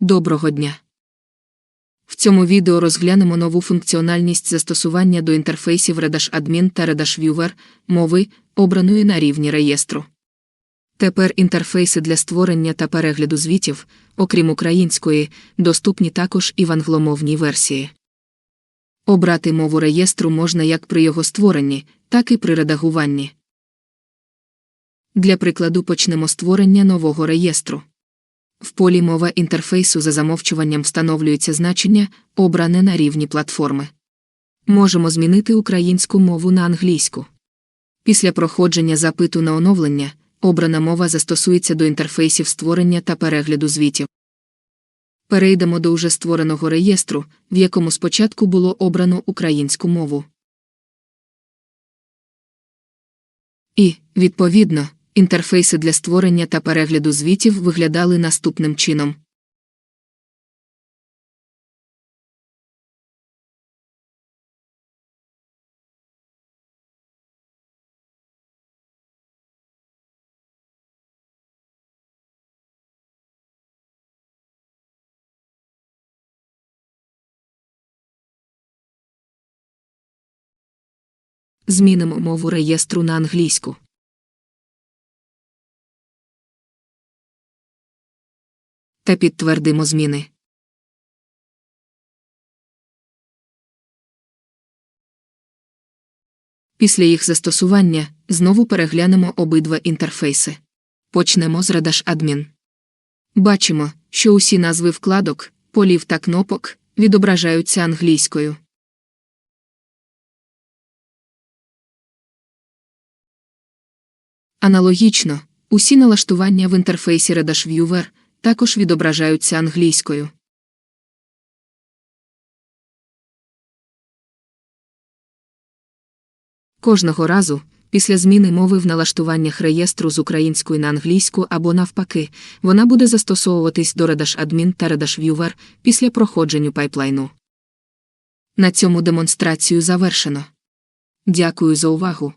Доброго дня! В цьому відео розглянемо нову функціональність застосування до інтерфейсів Redash Admin та Redash Viewer мови, обраної на рівні реєстру. Тепер інтерфейси для створення та перегляду звітів, окрім української, доступні також і в англомовній версії. Обрати мову реєстру можна як при його створенні, так і при редагуванні. Для прикладу почнемо створення нового реєстру. В полі мова інтерфейсу за замовчуванням встановлюється значення, обране на рівні платформи. Можемо змінити українську мову на англійську. Після проходження запиту на оновлення, обрана мова застосується до інтерфейсів створення та перегляду звітів. Перейдемо до уже створеного реєстру, в якому спочатку було обрано українську мову. І, відповідно, інтерфейси для створення та перегляду звітів виглядали наступним чином. Змінимо мову реєстру на англійську. Та підтвердимо зміни. Після їх застосування знову переглянемо обидва інтерфейси. Почнемо з Redash Admin. Бачимо, що усі назви вкладок, полів та кнопок відображаються англійською. Аналогічно, усі налаштування в інтерфейсі Redash Viewer також відображаються англійською. Кожного разу, після зміни мови в налаштуваннях реєстру з української на англійську або навпаки, вона буде застосовуватись до Redash Admin та Redash Viewer після проходженню пайплайну. На цьому демонстрацію завершено. Дякую за увагу.